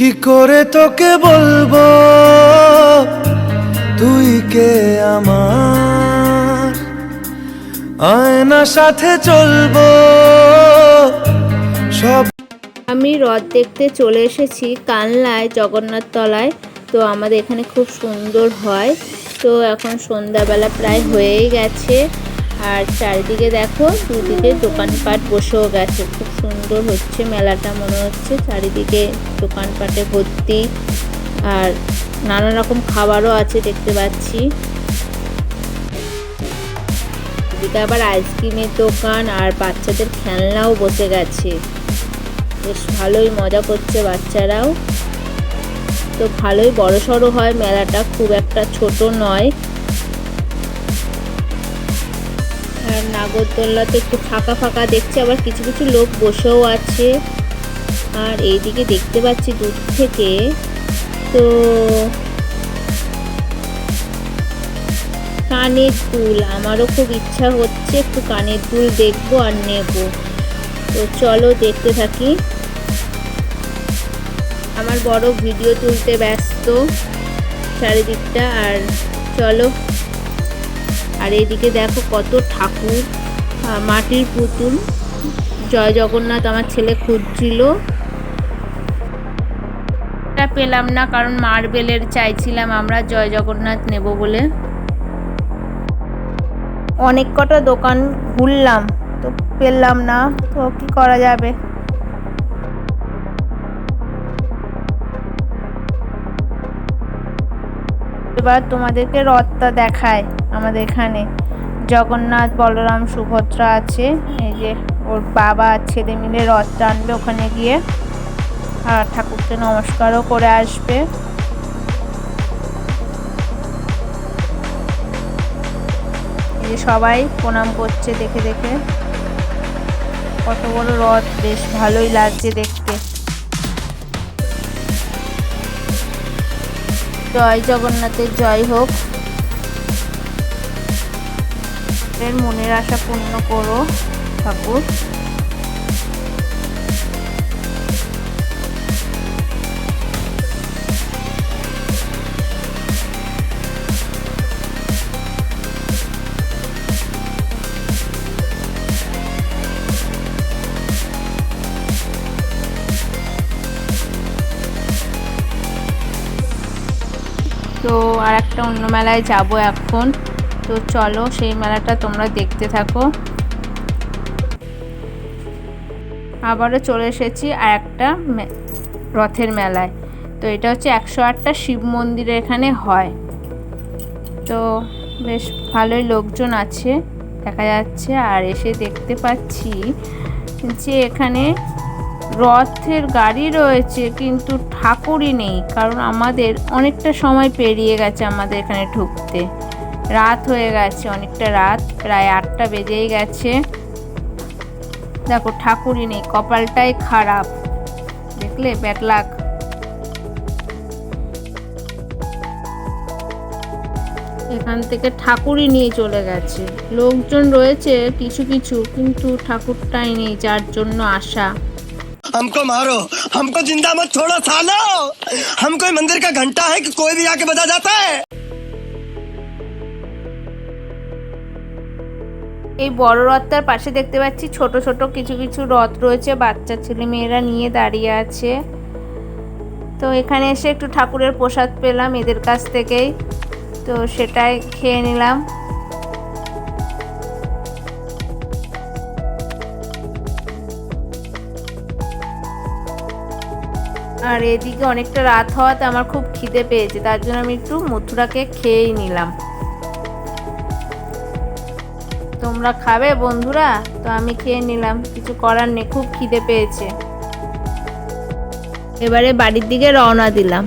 কি করে তোকে বলব? তুই কে আমার? আয়না সাথে চলবো। সব আমি রথ দেখতে চলে এসেছি কানলায়, জগন্নাথ তলায়। তো আমাদের এখানে খুব সুন্দর হয়। তো এখন সন্ধ্যাবেলা প্রায় হয়েই গেছে। আর চারিদিকে দেখো, দুদিকে দোকানপাট বসেও গেছে। খুব সুন্দর হচ্ছে মেলাটা মনে হচ্ছে। চারিদিকে দোকানপাটে ভর্তি আর নানা রকম খাবারও আছে দেখতে পাচ্ছি। এদিকে আবার আইসক্রিমের দোকান আর বাচ্চাদের খেলনাও বসে গেছে। বেশ ভালোই মজা করছে বাচ্চারাও। তো ভালোই বড় সড়ো হয় মেলাটা, খুব একটা ছোট নয়। আর নাগরদোল্লা তো একটু ফাঁকা ফাঁকা দেখছে, আবার কিছু কিছু লোক বসেও আছে। আর এইদিকে দেখতে পাচ্ছি দূর থেকে, তো কানের দুল, আমারও খুব ইচ্ছা হচ্ছে একটু কানের দুল দেখব আর নেব। তো চলো দেখতে থাকি। আমার বড় ভিডিও তুলতে ব্যস্ত চারিদিকটা, আর চলো আর এদিকে দেখো কত ঠাকুর মাটির পুতুল। জয় জগন্নাথ আমার ছেলে খুঁজছিল। পেলাম না, কারণ মার্বেলের চাইছিলাম আমরা জয় জগন্নাথ নেব বলে। অনেক কটা দোকান ঘুরলাম, তো পেলাম না, তো কি করা যাবে? এবার তোমাদেরকে রথটা দেখায় আমাদের এখানে। জগন্নাথ, বলরাম, সুভদ্রা আছে। এই যে ওর বাবা ছেলে মিলে রথ টানবে ওখানে গিয়ে। আর ঠাকুরকে নমস্কারও করে আসবে। যে সবাই প্রণাম করছে দেখে দেখে। কত বড় রথ, বেশ ভালোই লাগছে দেখতে। জয় জগন্নাথের জয় হোক। মনের আশা পূর্ণ করো ঠাকুর। তো আর একটা অন্য মেলায় যাব এখন। তো চলো সেই মেলাটা তোমরা দেখতে থাকো। আবারও চলে এসেছি আর একটা রথের মেলায়। তো এটা হচ্ছে একশো আটটা শিব মন্দিরে এখানে হয়। তো বেশ ভালোই লোকজন আছে, দেখা যাচ্ছে। আর এসে দেখতে পাচ্ছি যে এখানে রথের গাড়ি রয়েছে, কিন্তু ঠাকুরই নেই, কারণ আমাদের অনেকটা সময় পেরিয়ে গেছে আমাদের এখানে ঢুকতে। রাত হয়ে গেছে, অনেকটা রাত, প্রায় আটটা বেজেই গেছে। দেখো, ঠাকুরই নেই, কপালটাই খারাপ। দেখলে ব্যাটলাক এখান থেকে ঠাকুরই নিয়ে চলে গেছে। লোকজন রয়েছে, কিছু কিছু, কিন্তু ঠাকুরটাই নেই, যার জন্য আসা हमको मारो हमको जिंदा मत छोड़ो सालो हम कोई मंदिर का घंटा है कि कोई भी आके बजा जाता है এই বড় রথটার পাশে দেখতে পাচ্ছি ছোট ছোট কিছু কিছু রথ রয়েছে বাচ্চা ছেলে মেয়েরা নিয়ে দাঁড়িয়ে আছে তো এখানে এসে একটু ঠাকুরের প্রসাদ পেলাম এদের কাছ থেকেই তো সেটাই খেয়ে নিলাম আর এদিকে অনেকটা রাত হওয়াতে আমার খুব খিদে পেয়েছে, তার জন্য আমি একটু মথুরাকে খেয়েই নিলাম। তোমরা খাবে বন্ধুরা? তো আমি খেয়ে নিলাম, কিছু করার নেই, খুব খিদে পেয়েছে। এবারে বাড়ির দিকে রওনা দিলাম।